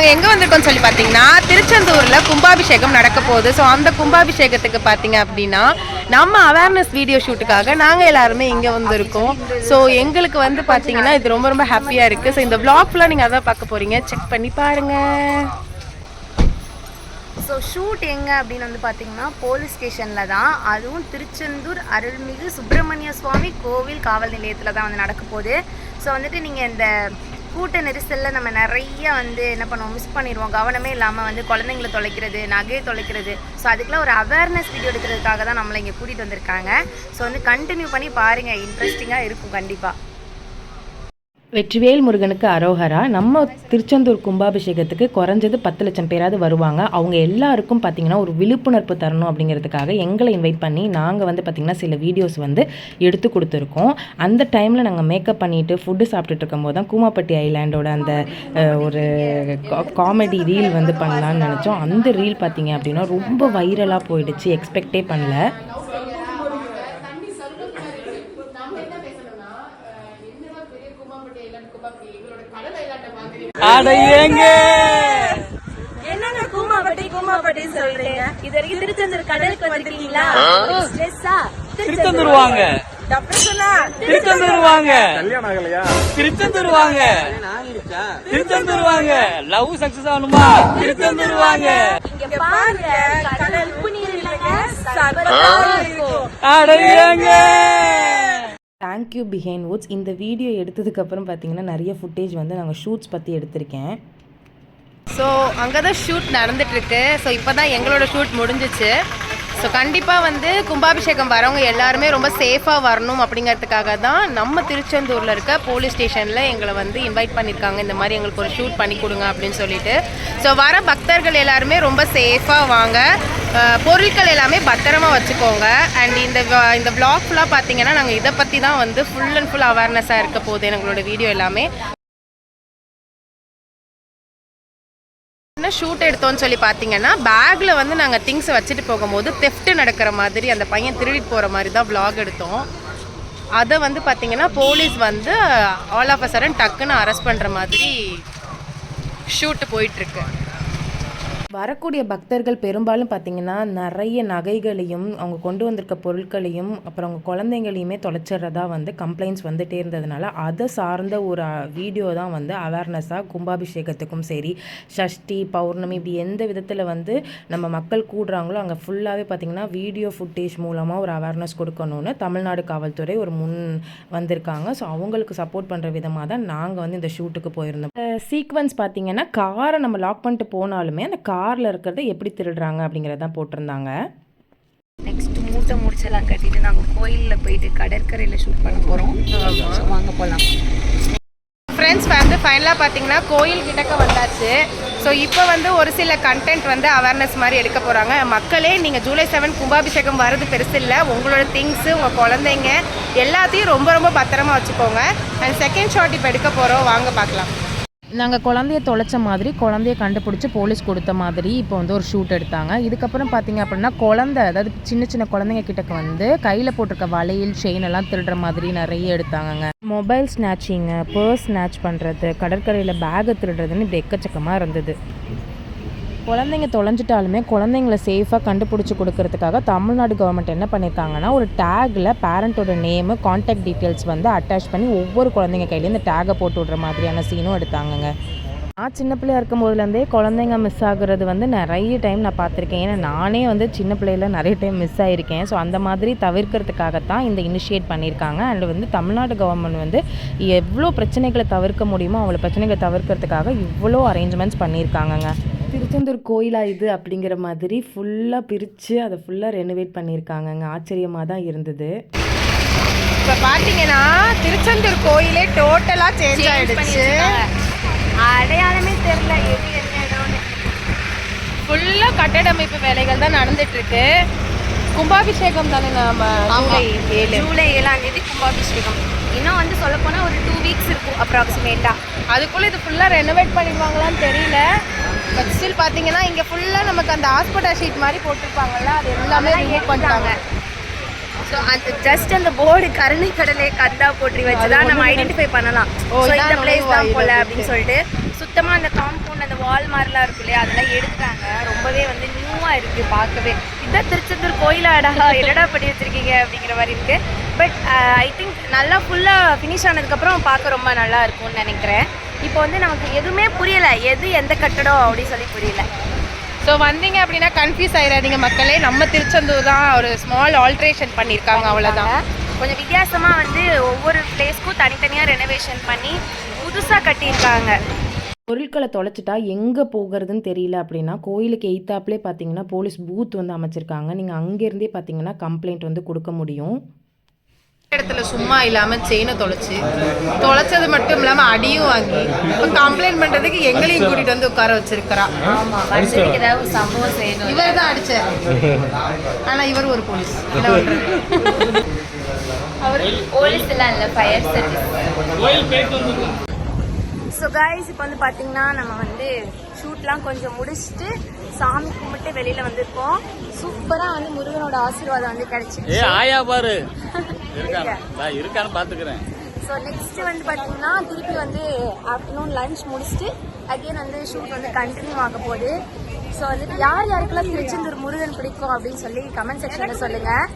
நாங்கள் எங்கே வந்திருக்கோம்னு சொல்லி பார்த்தீங்கன்னா திருச்செந்தூரில் கும்பாபிஷேகம் நடக்க போகுது. ஸோ அந்த கும்பாபிஷேகத்துக்கு பார்த்தீங்க அப்படின்னா நம்ம அவேர்னஸ் வீடியோ ஷூட்டுக்காக நாங்கள் எல்லாருமே இங்கே வந்திருக்கோம். ஸோ எங்களுக்கு வந்து பார்த்தீங்கன்னா இது ரொம்ப ரொம்ப ஹாப்பியாக இருக்குது ஸோ இந்த vlog ஃபுல்லாக நீங்கள் அதான் பார்க்க போகிறீங்க செக் பண்ணி பாருங்கள் ஸோ ஷூட் எங்கே அப்படின்னு வந்து பார்த்தீங்கன்னா போலீஸ் ஸ்டேஷனில் தான். அதுவும் திருச்செந்தூர் அருள்மிகு சுப்பிரமணிய சுவாமி கோவில் காவல் நிலையத்தில் தான் வந்து நடக்க போகுது. ஸோ வந்துட்டு நீங்கள் இந்த கூட்ட நெரிசலில் நம்ம நிறைய வந்து என்ன பண்ணுவோம் மிஸ் பண்ணிடுவோம் கவனமே இல்லாமல் வந்து குழந்தைங்களை தொலைக்கிறது நகையை தொலைக்கிறது. ஸோ அதுக்கெலாம் ஒரு அவேர்னஸ் வீடியோ எடுக்கிறதுக்காக தான் நம்மளை இங்கே கூட்டிகிட்டு வந்திருக்காங்க. ஸோ வந்து கண்டினியூ பண்ணி பாருங்கள் இன்ட்ரெஸ்டிங்காக இருக்கும் கண்டிப்பாக வெற்றிவேல் முருகனுக்கு அரோகரா. நம்ம திருச்செந்தூர் கும்பாபிஷேகத்துக்கு குறைஞ்சது பத்து லட்சம் பேராவது வருவாங்க. அவங்க எல்லாருக்கும் பார்த்தீங்கன்னா ஒரு விழிப்புணர்வு தரணும் அப்படிங்கிறதுக்காக எங்களை இன்வைட் பண்ணி நாங்கள் வந்து பார்த்திங்கன்னா சில வீடியோஸ் வந்து எடுத்து கொடுத்துருக்கோம். அந்த டைமில் நாங்கள் மேக்கப் பண்ணிவிட்டு ஃபுட்டு சாப்பிட்டுட்டு இருக்கும்போது தான் கூமாப்பட்டி ஐலாண்டோட அந்த ஒரு காமெடி ரீல் வந்து பண்ணலான்னு நினச்சோம். அந்த ரீல் பார்த்தீங்க அப்படின்னா ரொம்ப வைரலாக போயிடுச்சு. எக்ஸ்பெக்டே பண்ணல. என்னங்க கூமாப்பட்டி கூமாப்பட்டி சொல்றீங்க? இது வரைக்கும் திருச்செந்தூர் கடலுக்கு வந்திருக்கீங்களா? ஸ்ட்ரெஸ்ஸா? திருச்செந்தூர் வாங்க திருச்செந்தூர் வாங்க திருச்செந்தூர் வாங்க திருச்செந்தூர் வாங்க லவ் சக்சஸ் ஆகணுமா? திருச்செந்தூர் வாங்க இங்க பாருங்க தேங்க்யூ பிஹைண்ட் வுட்ஸ் இந்த வீடியோ எடுத்ததுக்கப்புறம் பார்த்தீங்கன்னா நிறைய ஃபுட்டேஜ் வந்து நாங்கள் ஷூட்ஸ் பற்றி எடுத்திருக்கேன். ஸோ அங்கே தான் ஷூட் நடந்துட்டுருக்கு ஸோ இப்போ தான் எங்களோட ஷூட் முடிஞ்சிச்சு. ஸோ கண்டிப்பாக வந்து கும்பாபிஷேகம் வரவங்க எல்லாருமே ரொம்ப சேஃபாக வரணும் அப்படிங்கிறதுக்காக தான் நம்ம திருச்செந்தூரில் இருக்க போலீஸ் ஸ்டேஷனில் எங்களை வந்து இன்வைட் பண்ணியிருக்காங்க இந்த மாதிரி எங்களுக்கு ஒரு ஷூட் பண்ணி கொடுங்க அப்படின்னு சொல்லிட்டு. ஸோ வர பக்தர்கள் எல்லாருமே ரொம்ப சேஃபாக வாங்க. பொருட்கள் எல்லாமே பத்திரமா வச்சுக்கோங்க. அண்ட் இந்த இந்த vlog ஃபுல்லாக பார்த்தீங்கன்னா நாங்கள் இதை பற்றி தான் வந்து ஃபுல் அண்ட் ஃபுல் அவேர்னஸாக இருக்க போகுது எங்களோட வீடியோ எல்லாமே. என்ன ஷூட் எடுத்தோம்னு சொல்லி பார்த்தீங்கன்னா பேக்கில் வந்து நாங்கள் திங்ஸை வச்சுட்டு போகும்போது தெஃப்ட்டு நடக்கிற மாதிரி அந்த பையன் திருடிட்டு போகிற மாதிரி தான் ப்ளாக் எடுத்தோம். அதை வந்து பார்த்தீங்கன்னா போலீஸ் வந்து ஆல் ஆஃப் அ சடன் டக்குன்னு அரெஸ்ட் பண்ணுற மாதிரி ஷூட்டு போயிட்டுருக்கு வரக்கூடிய பக்தர்கள் பெரும்பாலும் பார்த்தீங்கன்னா நிறைய நகைகளையும் அவங்க கொண்டு வந்திருக்க பொருட்களையும் அப்புறம் அவங்க குழந்தைங்களையுமே தொலைச்சிடுறதா வந்து கம்ப்ளைண்ட்ஸ் வந்துட்டே இருந்ததுனால அதை சார்ந்த ஒரு வீடியோ தான் வந்து அவேர்னஸாக கும்பாபிஷேகத்துக்கும் சரி ஷஷ்டி பௌர்ணமி இப்படி எந்த விதத்தில் வந்து நம்ம மக்கள் கூடுறாங்களோ அங்கே ஃபுல்லாகவே பார்த்திங்கன்னா வீடியோ ஃபுட்டேஜ் மூலமாக ஒரு அவேர்னஸ் கொடுக்கணும்னு தமிழ்நாடு காவல்துறை ஒரு முன் வந்திருக்காங்க. ஸோ அவங்களுக்கு சப்போர்ட் பண்ணுற விதமாக தான் நாங்கள் வந்து இந்த ஷூட்டுக்கு போயிருந்தோம். சீக்வன்ஸ் பார்த்திங்கன்னா காரை நம்ம லாக் பண்ணிட்டு போனாலுமே அந்த காரில் இருக்கிறத எப்படி திருடுறாங்க அப்படிங்கிறத தான் போட்டிருந்தாங்க. நெக்ஸ்ட் மூட்டை முடிச்செல்லாம் கட்டிட்டு நாங்கள் கோயிலில் போயிட்டு கடற்கரையில் ஷூட் பண்ண போகிறோம் வாங்க போகலாம் ஃப்ரெண்ட்ஸ் வந்து ஃபைனலாக பார்த்தீங்கன்னா கோயில் கிட்டக்க வந்தாச்சு. ஸோ இப்போ வந்து ஒரு சில கண்டென்ட் வந்து அவேர்னஸ் மாதிரி எடுக்க போகிறாங்க மக்களே நீங்கள் ஜூலை செவன் கும்பாபிஷேகம் வர்றது பெருசு இல்லை. உங்களோட திங்ஸு உங்கள் குழந்தைங்க எல்லாத்தையும் ரொம்ப ரொம்ப பத்திரமா வச்சுக்கோங்க. அண்ட் செகண்ட் ஷாட் இப்போ எடுக்க போகிறோம் வாங்க பார்க்கலாம். நாங்கள் குழந்தைய தொலைச்ச மாதிரி குழந்தைய கண்டுபிடிச்சி போலீஸ் கொடுத்த மாதிரி இப்போ வந்து ஒரு ஷூட் எடுத்தாங்க. இதுக்கப்புறம் பார்த்தீங்க அப்படின்னா குழந்தை அதாவது சின்ன சின்ன குழந்தைங்க கிட்டக்கு வந்து கையில் போட்டிருக்க வளையல் செயின் எல்லாம் திருடுற மாதிரி நிறைய எடுத்தாங்கங்க. மொபைல் ஸ்நாச்சிங்கு பர்ஸ் ஸ்நாச் பண்ணுறது கடற்கரையில் பேகை திருடுறதுன்னு இப்படி எக்கச்சக்கமாக இருந்தது. குழந்தைங்க தொலைஞ்சிட்டாலுமே குழந்தைங்கள சேஃபாக கண்டுபிடிச்சி கொடுக்கறதுக்காக தமிழ்நாடு கவர்மெண்ட் என்ன பண்ணியிருக்காங்கன்னா ஒரு டேக்கில் பேரண்ட்டோட நேமு காண்டாக்ட் டீட்டெயில்ஸ் வந்து அட்டாச் பண்ணி ஒவ்வொரு குழந்தைங்க கையிலேயும் இந்த டேகை போட்டு விடுற மாதிரியான சீனும் எடுத்தாங்கங்க. நான் சின்ன பிள்ளையா இருக்கும் போதுலேருந்தே குழந்தைங்க மிஸ் ஆகுறது வந்து நிறைய டைம் நான் பார்த்துருக்கேன். ஏன்னா நானே வந்து சின்ன பிள்ளையில நிறைய டைம் மிஸ் ஆகிருக்கேன் ஸோ அந்த மாதிரி தவிர்க்கிறதுக்காகத்தான் இந்த இனிஷியேட் பண்ணியிருக்காங்க. அண்ட் வந்து தமிழ்நாடு கவர்மெண்ட் வந்து எவ்வளோ பிரச்சனைகளை தவிர்க்க முடியுமோ அவ்வளோ பிரச்சனைகளை தவிர்க்கிறதுக்காக இவ்வளோ அரேஞ்ச்மெண்ட்ஸ் பண்ணியிருக்காங்கங்க. திருச்செந்தூர் கோயிலா இது அப்படிங்கிற மாதிரி ஃபுல்லாக பிரித்து அதை ஃபுல்லாக ரெனோவேட் பண்ணியிருக்காங்கங்க ஆச்சரியமாக தான் இருந்தது. இப்போ பார்த்தீங்கன்னா திருச்செந்தூர் கோயிலே டோட்டலாக சேஞ்ச் ஆயிடுச்சு. அடையாளமே தெரில எது என்ன இடம்னு ஃபுல்லாக கட்டடமைப்பு வேலைகள் தான் நடந்துட்டு இருக்கு கும்பாபிஷேகம் தானே நாம ஜூலை ஏழு. ஜூலை ஏழாம் தேதி கும்பாபிஷேகம். இன்னும் வந்து சொல்லப்போனால் ஒரு டூ வீக்ஸ் இருக்கும் அப்ராக்சிமேட்டாக அதுக்குள்ள இது ஃபுல்லாக ரெனோவேட் பண்ணிடுவாங்களான்னு தெரியல. பட் ஸ்டில் பார்த்தீங்கன்னா இங்கே ஃபுல்லாக நமக்கு அந்த ஹாஸ்பிட்டல் ஷீட் மாதிரி போட்டிருப்பாங்கல்ல அது எல்லாமே ரிமூவ் பண்ணிட்டாங்க. ஸோ அந்த ஜஸ்ட் அந்த போர்டு கருணை கடலை கந்தா போற்றி வச்சு தான் நம்ம ஐடென்டிஃபை பண்ணலாம். ஸோ இந்த பிளேஸ் தான் போல இருக்கு. அப்படின்னு சொல்லிட்டு சுத்தமாக அந்த காம்பவுண்ட் அந்த வால் மாதிரிலாம் இருக்கும் இல்லையா அதெல்லாம் எடுத்தாங்க ரொம்பவே வந்து நியூவாக இருக்குது பார்க்கவே. இதான் திருச்செந்தூர் கோயிலாடா என்னடா பண்ணி வச்சுருக்கீங்க அப்படிங்கிற மாதிரி இருக்குது பட் ஐ திங்க் நல்லா ஃபுல்லாக ஃபினிஷ் ஆனதுக்கப்புறம் பார்க்க ரொம்ப நல்லா இருக்கும்னு நினைக்கிறேன். இப்போ வந்து நமக்கு எதுவுமே புரியலை. எது எந்த கட்டடம் அப்படின்னு சொல்லி புரியல. ஸோ வந்தீங்க அப்படின்னா கன்ஃபியூஸ் ஆயிடாதீங்க மக்களே. நம்ம திருச்செந்தூர் தான் ஒரு ஸ்மால் ஆல்ட்ரேஷன் பண்ணியிருக்காங்க அவ்வளோதான் கொஞ்சம் வித்தியாசமாக வந்து ஒவ்வொரு பிளேஸ்க்கும் தனித்தனியாக ரெனோவேஷன் பண்ணி புதுசாக கட்டியிருக்காங்க. பொருட்களை தொலைச்சிட்டா எங்கே போகிறதுன்னு தெரியல அப்படின்னா கோயிலுக்கு எய்த்தாப்லே பார்த்தீங்கன்னா போலீஸ் பூத் வந்து அமைச்சிருக்காங்க. நீங்கள் அங்கேருந்தே பார்த்தீங்கன்னா கம்ப்ளைண்ட் வந்து கொடுக்க முடியும். இடத்துல சும்மா இல்லாம செயினை தொலைச்சு. தொலைச்சது மட்டும் இல்லாம அடியும் வாங்கி. இப்போ கம்ப்ளைண்ட் பண்றதுக்கு எங்களையும் கூட்டிட்டு வந்து உட்கார வச்சிருக்கிறா. ஆமாம் வருஷத்துக்கு ஏதாவது ஒரு சம்பவம் செய்யணும். இவர் தான் அடிச்சார். ஆனா இவர் ஒரு போலீஸ் அவர் போலீஸ் எல்லாம் இல்லை ஃபயர் சர்வீஸ் ஸோ கைஸ் இப்போ வந்து பார்த்தீங்கன்னா நம்ம வந்து ஷூட்லாம் கொஞ்சம் முடிச்சுட்டு சாமி கும்பிட்டு வெளியில் வந்திருக்கோம். சூப்பராக வந்து முருகனோட ஆசீர்வாதம் வந்து ஏ கிடைச்சிருச்சு ஆயா பாரு. இருக்கானா நான் இருக்கான்னு பாத்துக்கிறேன். ஸோ நெக்ஸ்ட் வந்து பார்த்தீங்கன்னா திருப்பி வந்து ஆஃப்டர்நூன் லஞ்ச் முடிச்சுட்டு அகைன் வந்து ஷூட் வந்து கண்டினியூ ஆக போகுது. ஸோ வந்துட்டு யார் யாருக்கெல்லாம் திருச்செந்தூர் முருகன் பிடிக்கும் அப்படின்னு சொல்லி கமெண்ட் செக்ஷனில் சொல்லுங்கள்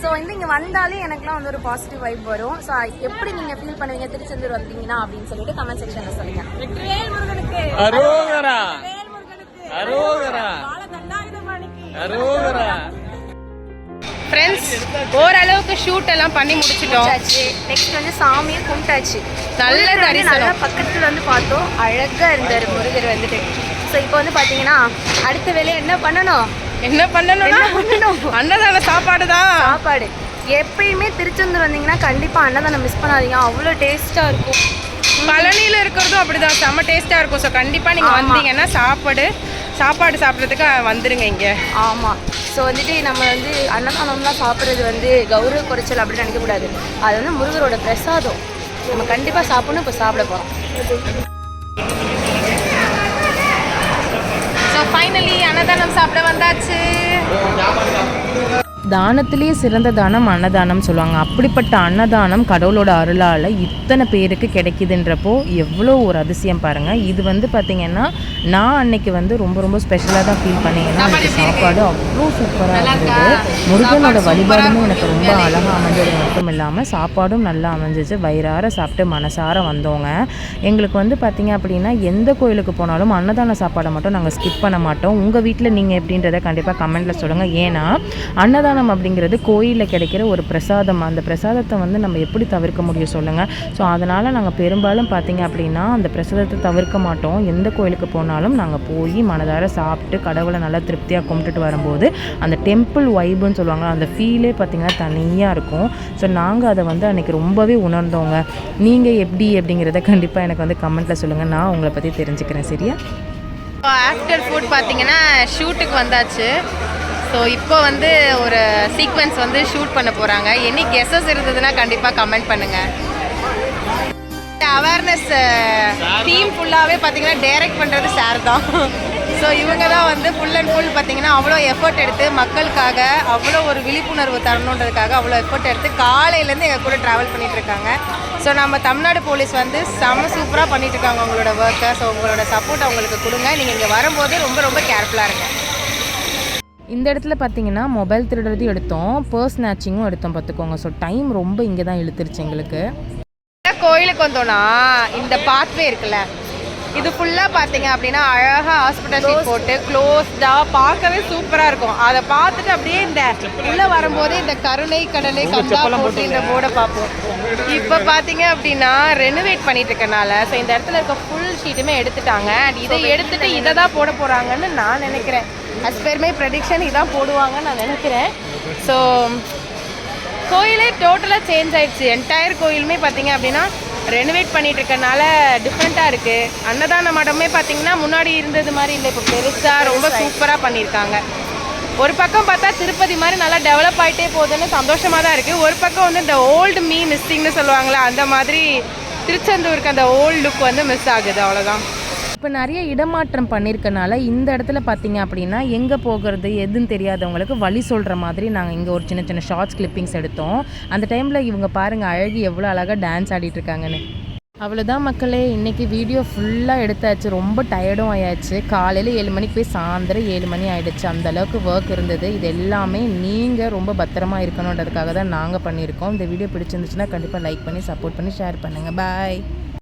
ஸோ வந்து இங்கே வந்தாலே எனக்குலாம் வந்து ஒரு பாசிட்டிவ் வைப் வரும். ஸோ எப்படி நீங்கள் ஃபீல் பண்ணுவீங்க? திருச்செந்தூர் வந்தீங்கன்னா அப்படின்னு சொல்லிட்டு கமெண்ட் செக்ஷனில் சொல்லுங்கள் அரோகரா. அரோகரா. அரோகரா. ஃப்ரெண்ட்ஸ் ஓரளவுக்கு ஷூட் எல்லாம் பண்ணி முடிச்சிட்டோம். நெக்ஸ்ட் வந்து சாமியை கும்பிட்டாச்சு. நல்ல தரிசனம். பக்கத்துல வந்து பார்த்தோம். அழகா இருந்தார் முருகர் வந்துட்டு. ஸோ இப்போ வந்து பார்த்தீங்கன்னா அடுத்த வேலையை என்ன பண்ணணும்? என்ன பண்ணணும்னா என்ன பண்ணணும்? அன்னதான சாப்பாடு தான். சாப்பாடு. எப்பயுமே திருச்செந்தூர் வந்தீங்கன்னா கண்டிப்பா அன்னதானம் மிஸ் பண்ணாதீங்க. அவ்வளோ டேஸ்டா இருக்கும். பழனியில இருக்கிறதும் அப்படிதான். செம்ம டேஸ்டா இருக்கும். ஸோ கண்டிப்பா நீங்க ஆமா. வந்தீங்கன்னா சாப்பாடு சாப்பாடு சாப்பிட்றதுக்கு வந்துருங்க இங்க. ஆமா. ஸோ வந்துட்டு நம்ம வந்து அன்னதானம்லாம் சாப்பிட்றது வந்து கௌரவ குறைச்சல் அப்படின்னு நினைக்கக்கூடாது. அது வந்து முருகரோட பிரசாதம். நம்ம கண்டிப்பாக சாப்பிடணும் இப்போ சாப்பிட போகிறோம் ஸோ ஃபைனலி அன்னதானம் சாப்பிட வந்தாச்சு. தானத்திலேயே சிறந்த தானம் அன்னதானம் சொல்லுவாங்க. அப்படிப்பட்ட அன்னதானம் கடவுளோட அருளால் இத்தனை பேருக்கு கிடைக்குதுன்றப்போ எவ்வளோ ஒரு அதிசயம் பாருங்கள் இது வந்து பார்த்திங்கன்னா நான் அன்னைக்கு வந்து ரொம்ப ரொம்ப ஸ்பெஷலாக தான் ஃபீல் பண்ணேன். ஏன்னா அன்னைக்கு சாப்பாடு அவ்வளோ சூப்பராக இருந்தது. முருகனோட வழிபாடுமே எனக்கு ரொம்ப அழகாக அமைஞ்சது. மட்டும் இல்லாமல் சாப்பாடும் நல்லா அமைஞ்சிச்சு. வயிறார சாப்பிட்டு மனசார வந்தோங்க. எங்களுக்கு வந்து பார்த்திங்க அப்படின்னா எந்த கோயிலுக்கு போனாலும் அன்னதான சாப்பாடை மட்டும் நாங்கள் ஸ்கிப் பண்ண மாட்டோம். உங்கள் வீட்டில் நீங்கள் எப்படின்றத கண்டிப்பாக கமெண்ட்டில் சொல்லுங்கள் ஏன்னா அன்னதானம் அப்படிங்கிறது கோயிலில் கிடைக்கிற ஒரு பிரசாதம்? அந்த பிரசாதத்தை வந்து நம்ம எப்படி தவிர்க்க முடியும் சொல்லுங்கள் ஸோ அதனால் நாங்கள் பெரும்பாலும் பார்த்தீங்க அப்படின்னா அந்த பிரசாதத்தை தவிர்க்க மாட்டோம். எந்த கோயிலுக்கு போனாலும் நாங்கள் போய் மனதார சாப்பிட்டு கடவுளை நல்லா திருப்தியாக கும்பிட்டுட்டு வரும்போது அந்த டெம்பிள் வைப்புன்னு சொல்லுவாங்க அந்த ஃபீலே பார்த்திங்கன்னா தனியாக இருக்கும். ஸோ நாங்கள் அதை வந்து அன்றைக்கி ரொம்பவே உணர்ந்தோங்க. நீங்கள் எப்படி அப்படிங்கிறத கண்டிப்பாக எனக்கு வந்து கமெண்ட்டில் சொல்லுங்கள் நான் உங்களை பற்றி தெரிஞ்சுக்கிறேன். சரியா? ஆஃப்டர் ஃபுட் பார்த்தீங்கன்னா ஷூட்டுக்கு வந்தாச்சு. ஸோ இப்போ வந்து ஒரு சீக்வன்ஸ் வந்து ஷூட் பண்ண போகிறாங்க எனி கெஸஸ் இருந்ததுன்னா கண்டிப்பாக கமெண்ட் பண்ணுங்கள் அவேர்னஸ் டீம் ஃபுல்லாகவே பார்த்தீங்கன்னா டைரக்ட் பண்ணுறது சார் தான். ஸோ இவங்க தான் வந்து ஃபுல் அண்ட் ஃபுல் பார்த்தீங்கன்னா அவ்வளோ எஃபர்ட் எடுத்து மக்களுக்காக அவ்வளோ ஒரு விழிப்புணர்வு தரணுன்றதுக்காக அவ்வளோ எஃபர்ட் எடுத்து காலையிலேருந்து எங்கள் கூட ட்ராவல் பண்ணிட்டு இருக்காங்க. ஸோ நம்ம தமிழ்நாடு போலீஸ் வந்து செம சூப்பராக பண்ணிட்டு இருக்காங்க உங்களோட ஒர்க்கை ஸோ உங்களோட சப்போர்ட் அவங்களுக்கு கொடுங்க. நீங்கள் இங்கே வரும்போது ரொம்ப ரொம்ப கேர்ஃபுல்லாக இருங்க. இந்த இடத்துல பார்த்தீங்கன்னா மொபைல் திருடுறதையும் எடுத்தோம். பர்ஸ் ஸ்நாச்சிங்கும் எடுத்தோம் பார்த்துக்கோங்க ஸோ டைம் ரொம்ப இங்கே தான் இழுத்துருச்சு எங்களுக்கு. கோயிலுக்கு வந்தோம்னா இந்த பாத்வே இருக்குல்ல இது ஃபுல்லாக பார்த்தீங்க அப்படின்னா அழகாக ஹாஸ்பிட்டல் சீட் போட்டு க்ளோஸ்டாக பார்க்கவே சூப்பராக இருக்கும். அதை பார்த்துட்டு அப்படியே இந்த உள்ளே வரும்போது இந்த கருணை கடலை கந்தா போட்டு இந்த போர்டை பார்ப்போம். இப்போ பார்த்தீங்க அப்படின்னா ரெனோவேட் பண்ணிட்டு இருக்கனால ஸோ இந்த இடத்துல இருக்க ஃபுல் ஷீட்டுமே எடுத்துட்டாங்க. அண்ட் இதை எடுத்துட்டு இதை தான் போட போகிறாங்கன்னு நான் நினைக்கிறேன். அஸ் பெர் மை ப்ரெடிக்ஷன் இதான் போடுவாங்கன்னு நான் நினைக்கிறேன். ஸோ கோயிலே டோட்டலாக சேஞ்ச் ஆயிடுச்சு. என்டையர் கோயிலுமே பார்த்தீங்க அப்படின்னா ரெனோவேட் பண்ணிட்டு இருக்கனால டிஃப்ரெண்ட்டாக இருக்குது அன்னதான மடமே பார்த்தீங்கன்னா முன்னாடி இருந்தது மாதிரி இல்லை. இப்போ பெருசாக ரொம்ப சூப்பராக பண்ணியிருக்காங்க. ஒரு பக்கம் பார்த்தா திருப்பதி மாதிரி நல்லா டெவலப் ஆகிட்டே போகுதுன்னு சந்தோஷமாக தான் இருக்குது ஒரு பக்கம் வந்து இந்த ஓல்டு மீ மிஸ்ஸிங்னு சொல்லுவாங்களே அந்த மாதிரி திருச்செந்தூருக்கு அந்த ஓல்டு லுக் வந்து மிஸ் ஆகுது. அவ்வளோதான் இப்போ நிறைய இடமாற்றம் பண்ணியிருக்கனால இந்த இடத்துல பார்த்தீங்க அப்படின்னா எங்கே போகிறது எதுன்னு தெரியாதவங்களுக்கு வழி சொல்கிற மாதிரி நாங்கள் இங்கே ஒரு சின்ன சின்ன ஷார்ட்ஸ் கிளிப்பிங்ஸ் எடுத்தோம். அந்த டைமில் இவங்க பாருங்கள் அழகி எவ்வளோ அழகாக டான்ஸ் ஆடிட்டு இருக்காங்கன்னு. அவ்வளோதான் மக்களே இன்றைக்கி வீடியோ ஃபுல்லாக எடுத்தாச்சு. ரொம்ப டயர்டும் ஆயாச்சு. காலையில் ஏழு மணிக்கு போய் சாயந்தரம் ஏழு மணி ஆகிடுச்சு அந்தளவுக்கு ஒர்க் இருந்தது. இது எல்லாமே நீங்கள் ரொம்ப பத்திரமா இருக்கணுன்றதுக்காக தான் நாங்கள் பண்ணியிருக்கோம். இந்த வீடியோ பிடிச்சிருந்துச்சுன்னா கண்டிப்பாக லைக் பண்ணி சப்போர்ட் பண்ணி ஷேர் பண்ணுங்கள் பாய்